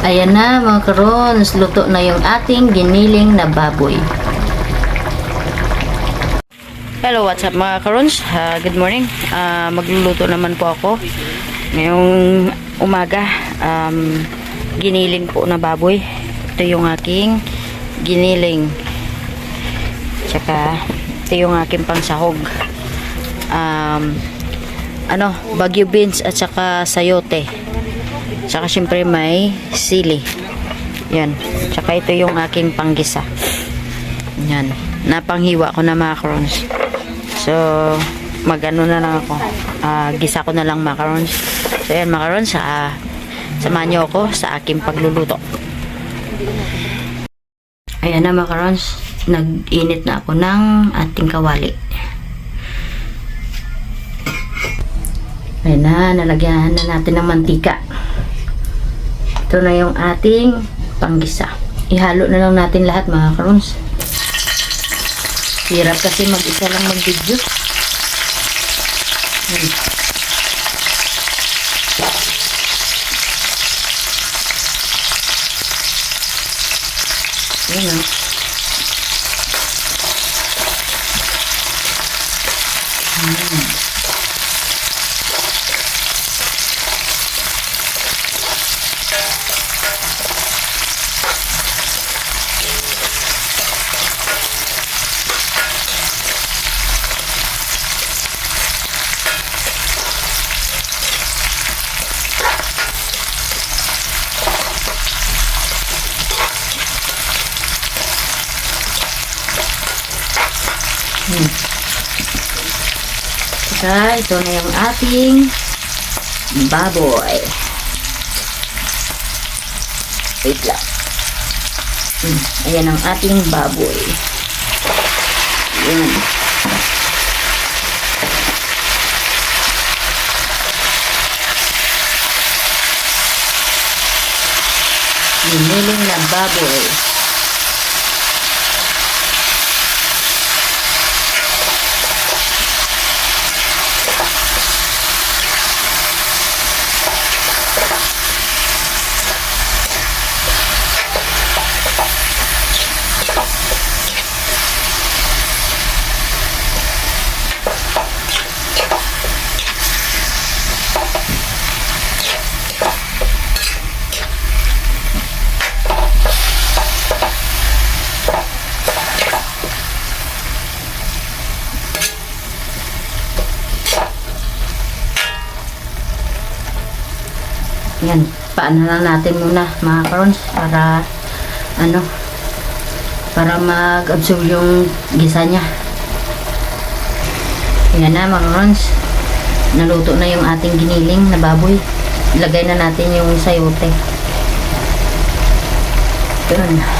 Ayan na mga karons, luto na yung ating giniling na baboy. Hello, what's up mga karons? Ah, good morning. Ah, magluluto naman po ako. Ngayong umaga, um, giniling po na baboy. Ito yung aking giniling. Tsaka, ito yung aking pangsahog. Um, ano, bagyo beans at saka sayote. Tsaka syempre may sili. Yan. Tsaka ito yung aking panggisa. Yan. Napanghiwa ko na macarons. So, magano na lang ako. Ah, gisa ko na lang macarons. So, yan macarons. Ah, samahan niyo ako sa aking pagluluto. Ayan na macarons. Nag-init na ako ng ating kawali. Ayan na, nalagyan na natin ng mantika. Ito na yung ating panggisa. Ihalo na lang natin lahat mga karons. Hirap kasi mag-isa lang mag-video. Hmm. Ayan o. Saka ito na yung ating baboy. Wait lang. Hmm, ayan ang ating baboy. Ayan. Giniling na baboy. Yan, paano lang natin muna mga karons para ano para mag-absorb yung gisa niya. Yan na mga karons. Naluto na yung ating giniling na baboy. Ilagay na natin yung sayote. Yun.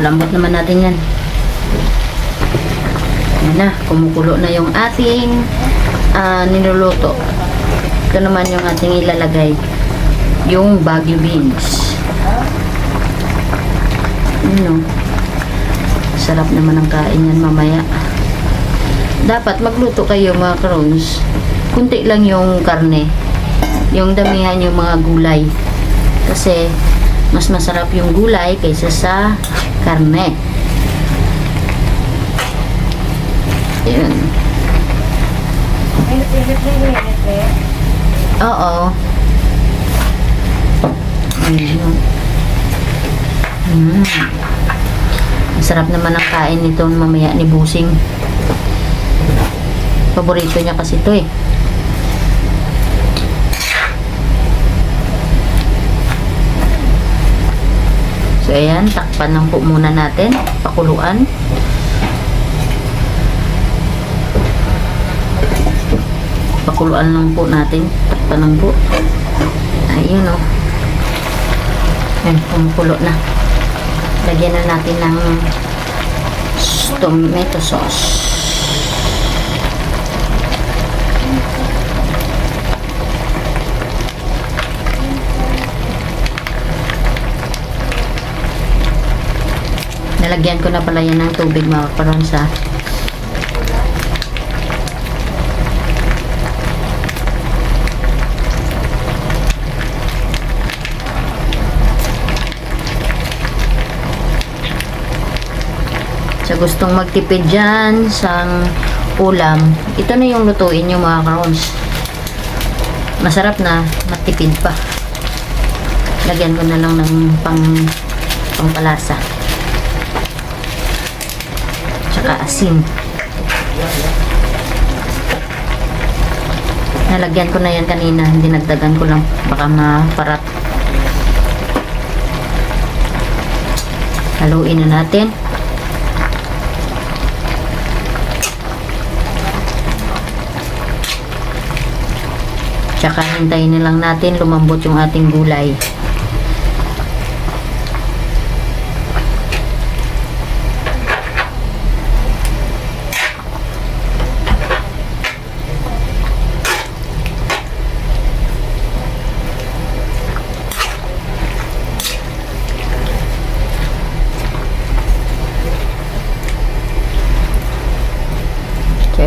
Palambot naman natin yan. Yan na, kumukulo na yung ating ah, niluluto. Ito naman yung ating ilalagay. Yung Baguio beans. Ano? Sarap naman ang kain yan mamaya. Dapat magluto kayo mga crowns. Kunti lang yung karne. Yung damihan yung mga gulay. Kasi mas masarap yung gulay kaysa sa karne. Yun. Oo. Ayun. Mm. Masarap naman ang kain nito mamaya ni Busing. Paborito niya kasi ito eh. So ayan, takpan lang po muna natin. Pakuluan. Pakuluan lang po natin. Takpan lang po. Ayun o. Oh. Ayan, kumukulo na. Lagyan na natin ng tomato sauce. Nalagyan ko na pala yan ng tubig mga karon sa gustong magtipid dyan sa ulam, ito na yung lutuin nyo mga karons. Masarap na, matipid pa. Lagyan ko na lang ng pang pangpalasa. Tsaka asin. Nalagyan ko na yan kanina, dinagdagan ko lang. Baka maparat. Haluin na natin. Tsaka hintayin na lang natin lumambot yung ating gulay.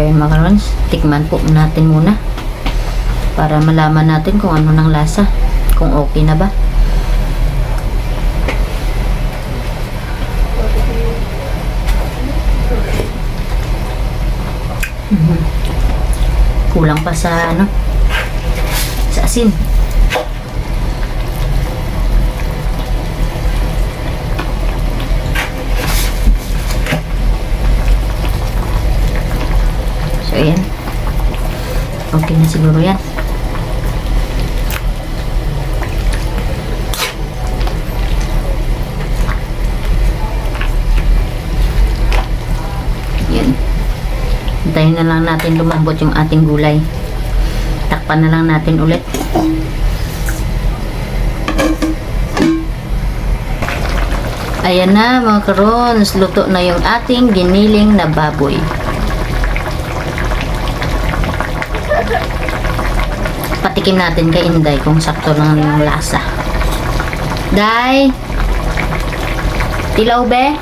Kaya mga karons, tikman po natin muna para malaman natin kung ano ng lasa kung okay na ba Mhm. kulang pa sa ano sa asin so ayan okay na siguro yan Yan. Hintayin na lang natin lumambot yung ating gulay. Takpan na lang natin ulit. Ayan na mga karons, luto na yung ating giniling na baboy. Patikim natin kay Inday kung sakto lang yung lasa. Day! Tilaw be?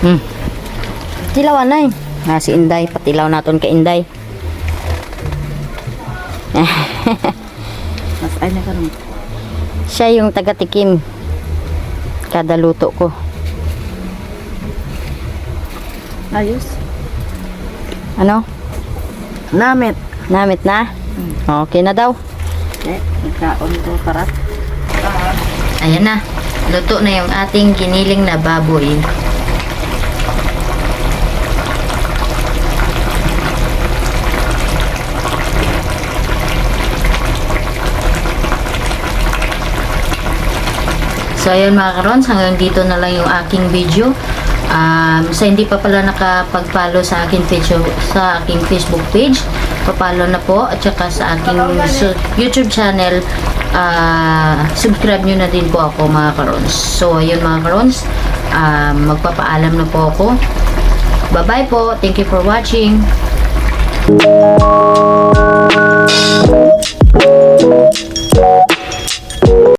Hmm. Tilawan na eh. Ah, si Inday. Patilaw naton kay Inday. Mas ay na karon. Siya yung taga-tikim. Kada luto ko. Ayos. Ano? Namit. Namit na? Okay na daw. Eh, nagkaon ko parat. Ayan na. Luto na yung ating giniling na baboy. So ayun mga karons, hanggang dito na lang yung aking video. Um, sa hindi pa pala nakapag-follow sa aking video, sa aking Facebook page, papalo na po at saka sa aking YouTube channel, ah, subscribe nyo na din po ako mga karons. So ayun mga karons, um, magpapaalam na po ako. Bye-bye po. Thank you for watching.